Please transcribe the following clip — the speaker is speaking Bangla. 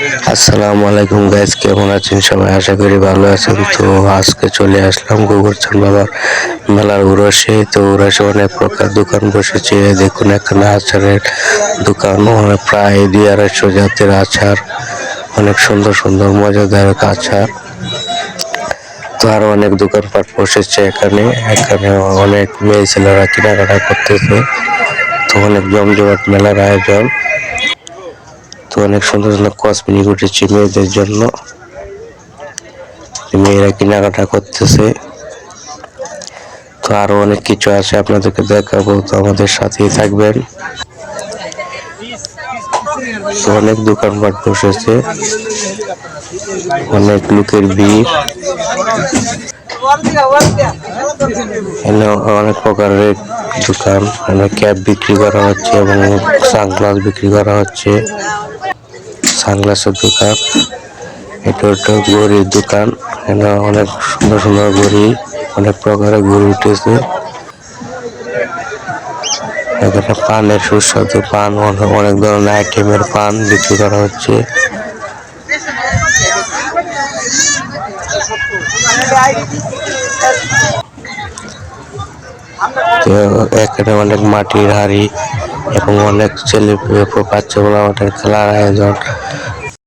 আসসালামু আলাইকুম গাইজ কেমন আছেন সবাই? আশা করি ভালো আছেন। তো আজকে চলে আসলাম গোবরচান বাবার মেলার উরসে। তো উরসে অনেক প্রকার দোকান বসেছে। দেখুন, এখানে আচারের দোকান। অনেক প্রায় দুই আড়াইশো জাতের আচার। অনেক সুন্দর সুন্দর মজাদার আচার। তো আরও অনেক দোকানপাট বসেছে এখানে। এখানে অনেক মেয়ে ছেলেরা কেনাকাটা করতেছে। তো অনেক জমজমাট মেলার আয়োজন। তো অনেক সুন্দর সুন্দর কসমেটিক উঠেছে মেয়েদের জন্য। মেয়েরা কেনাকাটা করতেছে। তো আরও অনেক কিছু আছে আপনাদেরকে দেখাবো, তো আমাদের সাথেই থাকবেন। তো অনেক দোকানপাট বসেছে। অনেক লোকের ভিড়। এখানে অনেক প্রকারের দোকান, অনেক ক্যাপ বিক্রি করা হচ্ছে এবং সানগ্লাস বিক্রি করা হচ্ছে। সানগ্লাসের দোকান। এটা একটা ঘড়ির দোকান। এখানে অনেক সুন্দর সুন্দর ঘড়ি অনেক প্রকারের ঘড়ি উঠেছে। এখানে পানের সুস্বাদু পান, অনেক- ধরনের আইটেমের পান বিক্রি করা হচ্ছে। এখানে অনেক মাটির হাড়ি এবং অনেক ছেলে বাচ্চাগুলো আমাদের খেলার আয়োজন